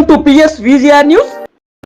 Welcome to PS VGR news.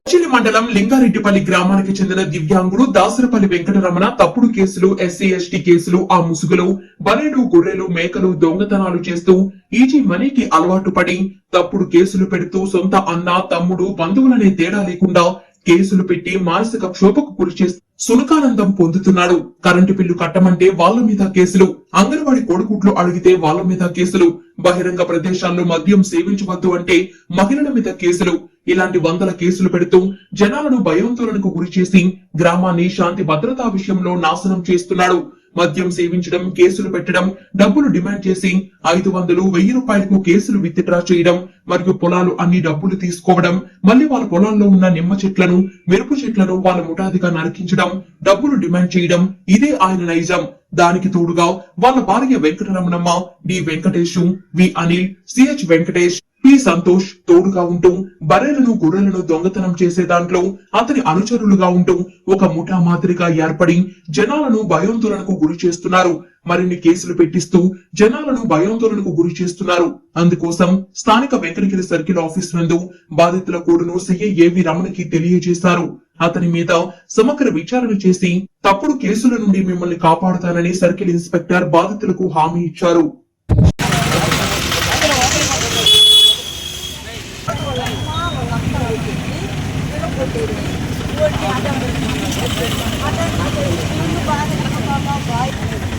చిలి మండలం లింగారెడ్డిపల్లి గ్రామానికి చెందిన దివ్యాంగుడు దాసరపల్లి వెంకటరమణ తప్పుడు కేసులు ఎస్సీ ఎస్టీ కేసులు ఆ ముసుగులో బలేలు గొర్రెలు మేకలు దొంగతనాలు చేస్తూ ఈజీ మనీకి అలవాటు పడి తప్పుడు కేసులు పెడుతూ సొంత అన్న తమ్ముడు బంధువులనే తేడా లేకుండా కేసులు పెట్టి మానసిక క్షోభకు గురి చేస్తూ సునకానందం పొందుతున్నాడు. కరెంటు బిల్లు కట్టమంటే వాళ్ళ మీద కేసులు. అంగన్వాడి కొడుకుట్లు అడిగితే వాళ్ళ మీద కేసులు. బహిరంగ ప్రదేశాల్లో మద్యం సేవించవద్దు అంటే మహిళల మీద కేసులు. ఇలాంటి వందల కేసులు పెడుతూ జనాలను భయాందోళనకు గురి చేసి గ్రామాన్ని శాంతి భద్రతా విషయంలో నాశనం చేస్తున్నాడు. మద్యం సేవించడం కేసులు పెట్టడం డబ్బులు డిమాండ్ చేసి ఐదు వందలు వెయ్యి రూపాయలకు కేసులు విత్డ్రా చేయడం మరియు పొలాలు అన్ని డబ్బులు తీసుకోవడం మళ్ళీ వాళ్ళ పొలాల్లో ఉన్న నిమ్మ చెట్లను మెరుపు చెట్లను వాళ్ళ ముఠాదిగా నరికించడం డబ్బులు డిమాండ్ చేయడం ఇదే ఆయన నైజం. దానికి తోడుగా వాళ్ళ భార్య Venkataramanamma D Venkatesh V Anil CH Venkatesh P Santosh తోడుగా ఉంటూ బర్రెలను గొర్రెలను దొంగతనం చేసే దాంట్లో అతని అనుచరులుగా ఉంటూ ఒక ముఠా మాదిరిగా ఏర్పడి జనాలను భయోందోళనకు గురి చేస్తున్నారు. మరిన్ని కేసులు పెట్టిస్తూ జనాలను భయోందోళనకు గురి చేస్తున్నారు. అందుకోసం స్థానిక వెంకటగిరి సర్కిల్ ఆఫీస్ నందు బాధితుల కోడును సీఏ ఏవి రమణకి తెలియజేశారు. అతని మీద సమగ్ర విచారణ చేసి తప్పుడు కేసుల నుండి మిమ్మల్ని కాపాడుతానని సర్కిల్ ఇన్స్పెక్టర్ బాధితులకు హామీ ఇచ్చారు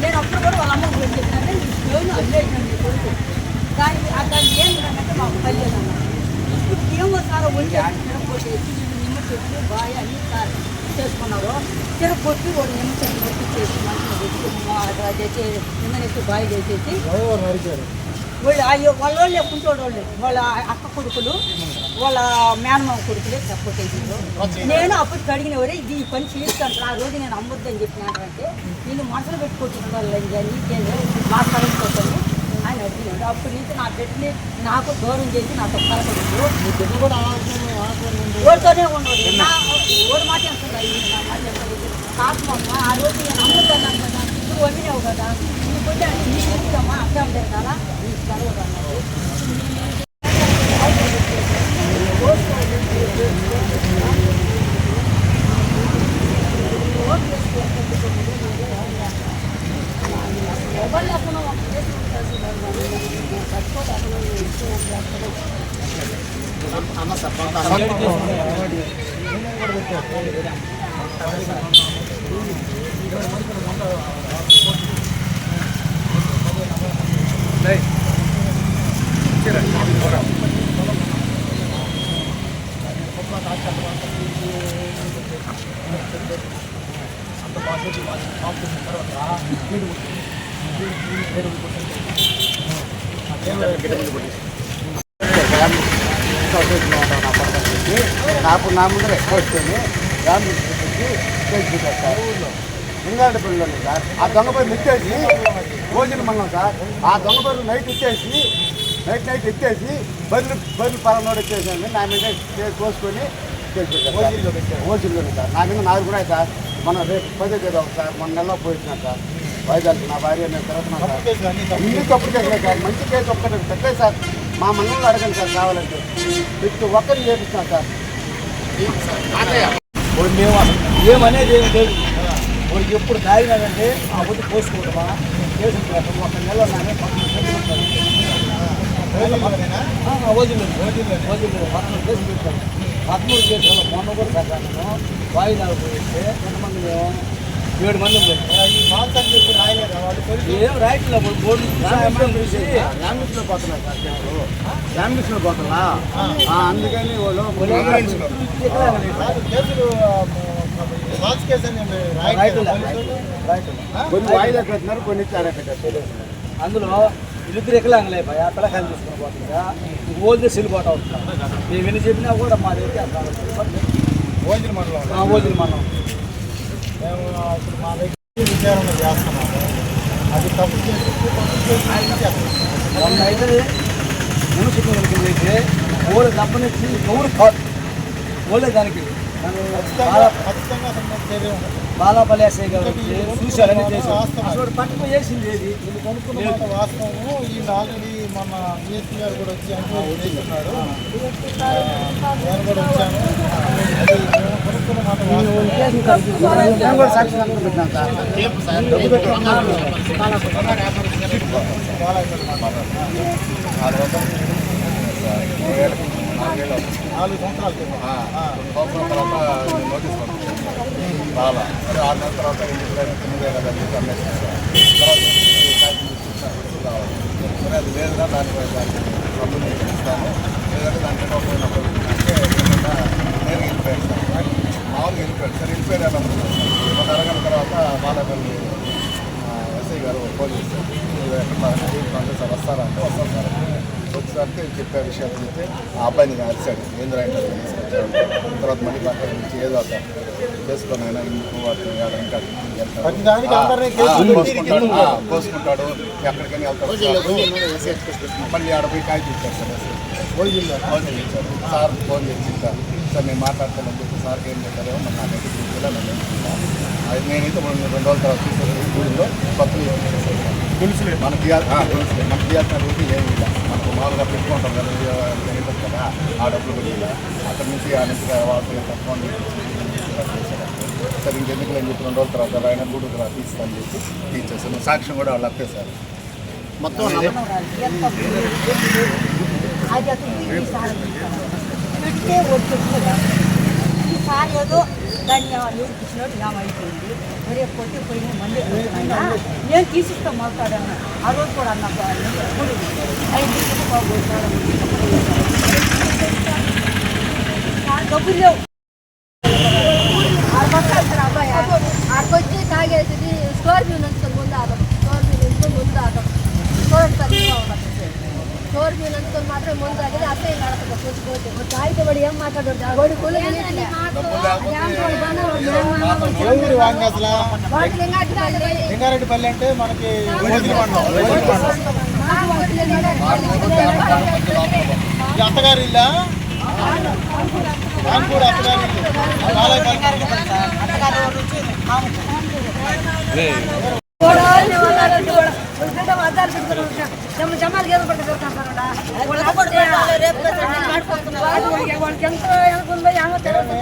నేను అప్పుడు కూడా వాళ్ళ అమ్మ గురించి చెప్పినంటే లోన్ అల్లేసినండి కొడుకు దాని దాన్ని ఏం అంటే మాకు పర్లేదు అన్న ఇప్పుడు ఏమో సార్ వచ్చి తిరగొట్టేసి నిమ్మ చెట్లు బాగా అన్ని సార్ చేసుకున్నారు తిరగొట్టి వాడు నిమ్మ చెట్లు కొట్టించేసి మంచిగా నిమ్మనెత్తి బాగా చేసేసి వాళ్ళు అయ్యో వాళ్ళ వాళ్ళే కుంటోడు వాళ్ళు వాళ్ళ అక్క కొడుకులు వాళ్ళ మేనమామ కొడుకులే సపోర్ట్ చేసిండ్రు నేను అప్పటికి అడిగిన వరే ఇది ఈ పని చేస్తాను ఆ రోజు నేను అమ్మొద్దని చెప్పినానంటే నేను మనసులో పెట్టుకుంటున్న వాళ్ళని నీకేదో నుంచి నా బిడ్డని నాకు దూరం చేసి నాతో కలపలేదు ఓడితోనే ఉన్నాడు నా ఓడి మాట ఎంత నా మాట ఎంత కాకమ్మ ఆ రోజు నేను అమ్ముతాను కదా నువ్వు వండినావు కదా నీ బిడ్డ అంటే నీ చెప్తామా అర్థం ఉంటుంది కదా నీకు కలవదు అన్నాడు ஆமாம் சார் அந்த பாஸ்போர்ட் பாஸ்போர்ட் நம்பர் வந்தா வீடு வீடு வீடு போட்டு அதே கிட்ட வந்து போட்டு నాకు నా ముందర ఎక్కువ వస్తుంది. రామ్ తీసుకొచ్చి కేసు పెట్టారు. ఇంగ్లాండ్ పిల్లలు సార్. ఆ దొంగ పేరు ఎత్తేసి భోజనం మన్నాం సార్. ఆ దొంగ పేరు నైట్ ఇచ్చేసి నైట్ నైట్ ఎత్తేసి బర్రెలు బర్రెలు పరంలోకి వచ్చేసాను. నా మీద కేసు కోసుకొని ఓజిల్లోనే సార్. నా మీద నాలుగు కూడా సార్. మన రేపు పదే తేదీ సార్. మన నెలలో పోయించిన సార్. వైజాగ్ నా భార్య నేను తిరుగుతున్నా సార్. ఇన్ని తప్పుడు కేసులే సార్. మంచి కేసు ఒక్కటి పెట్టలేదు సార్. మా మండలంలో అడగండి సార్ కావాలంటే ప్రతి ఒక్కరిని చేపిస్తాం సార్. వాడు మేము ఏమనేది ఏమి లేదు. వాడికి ఎప్పుడు తాగినాడంటే ఆ పొద్దు పోసుకోవడమా చేసుకుంటారు ఒక నెల నానే పక్కన రోజులు రోజులు పక్కన కేసు పెట్టాను పదమూడు కేసులు మొన్న కూడా పెట్టాను. వాయిదాలు పోయిస్తే ఎంతమంది మేము ఏడు మంది ఏం రాయట్లే బోర్డు ల్యాంగ్వేజ్లో పోతున్నా ల్యాంగ్వేజ్లో పోతున్నా అందుకని కొన్ని వాయిదా పెట్టినారు కొన్ని ఇచ్చారా పెట్టారు అందులో ఇద్దరు ఎక్కలాంగలే భయ పిల్లకాయలు తీసుకుని పోతుందా ఓల్డ్ వెళ్ళిపోతా ఉంటాం మేము ఎన్ని చెప్పినా కూడా మా దగ్గర ఓల్డ్ మండలం. ఓల్డ్ మండలం. మేము ఇప్పుడు మా దగ్గర విచారణ చేస్తున్నాము అది తప్పు చేసి తప్పు చేసి అయితే మున్సిపల్ అయితే ఓళ్ళు దప్పనిచ్చి ఎవరు కాదు ఓళ్ళే దానికి ఖచ్చితంగా బాలాపల్లి ఎస్ఐ గారు వచ్చి చేశారు పట్టుకు చేసింది ఏది వీళ్ళు కొనుక్కున్న మాట వాస్తవము ఈ ఆల్రెడీ మన బిఎస్పీ గారు కూడా వచ్చి ఎంక్వైరీ చేస్తున్నారు నేను కూడా వచ్చాను. అది నాలుగు సంవత్సరాల సంవత్సరం తర్వాత నోటీస్ పంపించాను రాలా ఆరు నెలల తర్వాత తొమ్మిదే కదా అని సరే అది లేదుగా దానిపై దానికి డబ్బులు ఇస్తాను లేదంటే దాంట్లో అంటే వెళ్ళిపోయాను మామూలుగా వెళ్ళిపోయాడు సరే వెళ్ళిపోయారు ఎలా ఒక అరగంట తర్వాత బాలపల్లి ఎస్ఐ గారు ఫోన్ చేశారు. ఎక్కడ వస్తారా? అంటే వస్తాను సార్. వచ్చేసరికి చెప్పే విషయాలు చెప్తే ఆ అబ్బాయిని అరిచాడు ఏంద్రా తర్వాత మళ్ళీ పక్కన నుంచి ఏదో అట్లా చేసుకొని అయినా ఇందుకు వాటిని ఆడ ఇంకా ఆ, కేసులు పెట్టి కోసుకుంటాడు. ఎక్కడికైనా వెళ్తాడు మళ్ళీ ఆడ పోయి కాగితం ఇచ్చాడు సార్. సార్ ఫోన్ చేసి ఇంకా సార్ నేను మాట్లాడతానని చెప్పి సార్కి ఏం చెప్పారేమో మరి నాకైతే చెప్తాను. అది నేనైతే రెండు రెండు రోజుల తర్వాత చూసేసి ఊళ్ళో కొత్తలు తులసిలే మనకి తులసిలే మనకి ఇవ్వాల్సిన రూపీ ఏమి ఇలా మనకు మామూలుగా పెట్టుకుంటాం కదా ఉంటుంది కదా ఆ డబ్బులు కూడా ఇలా అక్కడి నుంచి ఆ నుంచి వాళ్ళకి తక్కువ సరే ఇంకెందుకు నేను చెప్పి రెండు రోజుల తర్వాత ఆయన గూడు తీస్తాను చెప్పి తీసేసాను సాక్ష్యం కూడా వాళ్ళు మొత్తం అది అసలు ఈసారి పెడితే వచ్చి ఈసారి ఏదో దాన్ని నేర్పించినట్టు ఏమైపోయింది మరి కొట్టి పోయిన మళ్ళీ నేను తీసిస్తాను మాట్లాడాను. ఆ రోజు కూడా అన్న ఐదు డబ్బులు లేవు. అబ్బాయి? ఆడికొచ్చి తాగేసి వాడు లింగాటి లింగారెడ్డిపల్లి అంటే మనకి భోజన మండలం ఈ అత్తగారి ఇల్లా నాకు కూడా అత్తగారి ఇల్లు బాలాయపల్లి జమాలు గేదె వాళ్ళకి ఎంత అనుకుందో ఏమో తెలియదు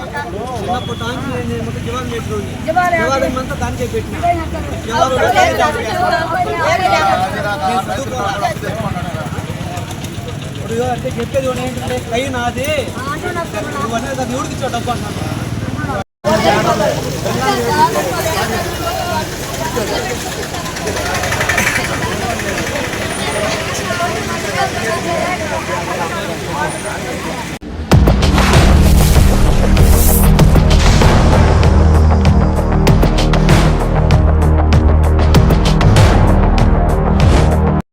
చిన్నప్పటి నుంచి నేను మొత్తం జివాలు చేసిన జమాలు జివాలు అంతా దానికే పెట్టిన ఇప్పుడు అంటే చెప్పేది కూడా ఏంటంటే కై నాది నువ్వు అనేది అది ఎవరికి ఇచ్చావు డబ్బు అన్నాను